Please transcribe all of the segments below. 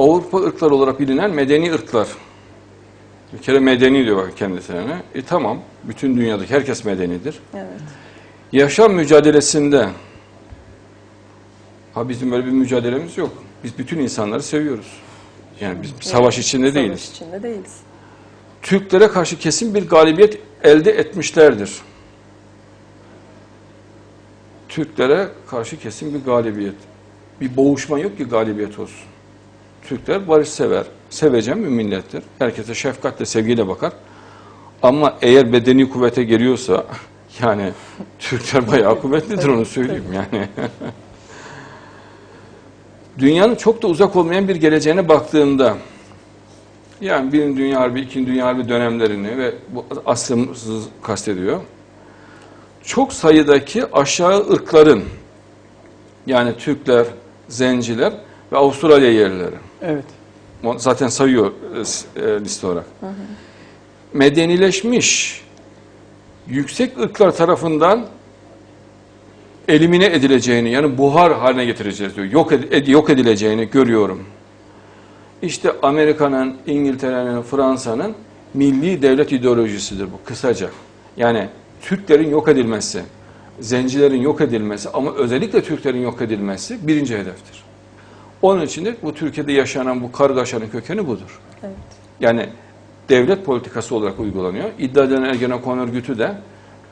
Avrupa ırklar olarak bilinen medeni ırklar. Bir kere medeni diyor bak kendisine. E tamam, bütün dünyadaki herkes medenidir. Evet. Yaşam mücadelesinde, ha bizim böyle bir mücadelemiz yok. Biz bütün insanları seviyoruz. Yani biz savaş içinde değiliz. Savaş içinde değiliz. Türklere karşı kesin bir galibiyet elde etmişlerdir. Türklere karşı kesin bir galibiyet. Bir boğuşma yok ki galibiyet olsun. Türkler barışsever, sevecen bir millettir. Herkese şefkatle, sevgiyle bakar. Ama eğer bedeni kuvvete geliyorsa, yani Türkler bayağı kuvvetlidir onu söyleyeyim yani. Dünyanın çok da uzak olmayan bir geleceğine baktığında, yani Birinci Dünya Harbi, İkinci Dünya Harbi dönemlerini ve bu asrımızı kastediyor. Çok sayıdaki aşağı ırkların, yani Türkler, Zenciler ve Avustralya yerlileri. Evet. Zaten sayıyor e, e, liste olarak. Medenileşmiş, yüksek ırklar tarafından elimine edileceğini, yani buhar haline getireceğiz diyor. Yok, ed- yok edileceğini görüyorum. İşte Amerika'nın, İngiltere'nin, Fransa'nın milli devlet ideolojisidir bu kısaca. Yani Türklerin yok edilmesi, zencilerin yok edilmesi ama özellikle Türklerin yok edilmesi birinci hedeftir. Onun için de bu Türkiye'de yaşanan bu kargaşanın kökeni budur. Evet. Yani devlet politikası olarak uygulanıyor. İddia edilen Ergenekon örgütü de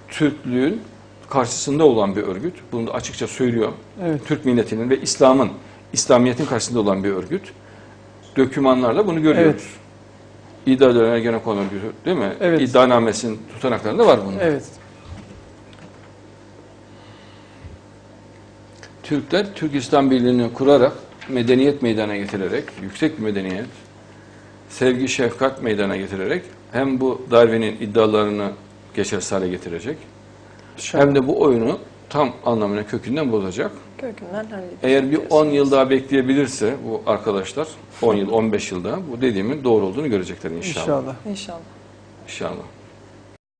Türklüğün karşısında olan bir örgüt. Bunu da açıkça söylüyor. Evet. Türk milletinin ve İslam'ın, İslamiyet'in karşısında olan bir örgüt. Dökümanlarla bunu görüyoruz. İddia edilen Ergenekon örgütü değil mi? Evet. İddianamesinin tutanaklarında var bunun. Evet. Türkler Türk İslam Birliği'ni kurarak, medeniyet meydana getirerek, yüksek bir medeniyet, sevgi, şefkat meydana getirerek hem bu Darwin'in iddialarını geçersiz hale getirecek, İnşallah. hem de bu oyunu tam anlamıyla kökünden bozacak. Kökünden. Eğer bir diyorsunuz. 10 yıl daha bekleyebilirse bu arkadaşlar, 10 yıl, 15 yılda bu dediğimin doğru olduğunu görecekler inşallah. İnşallah. İnşallah. İnşallah.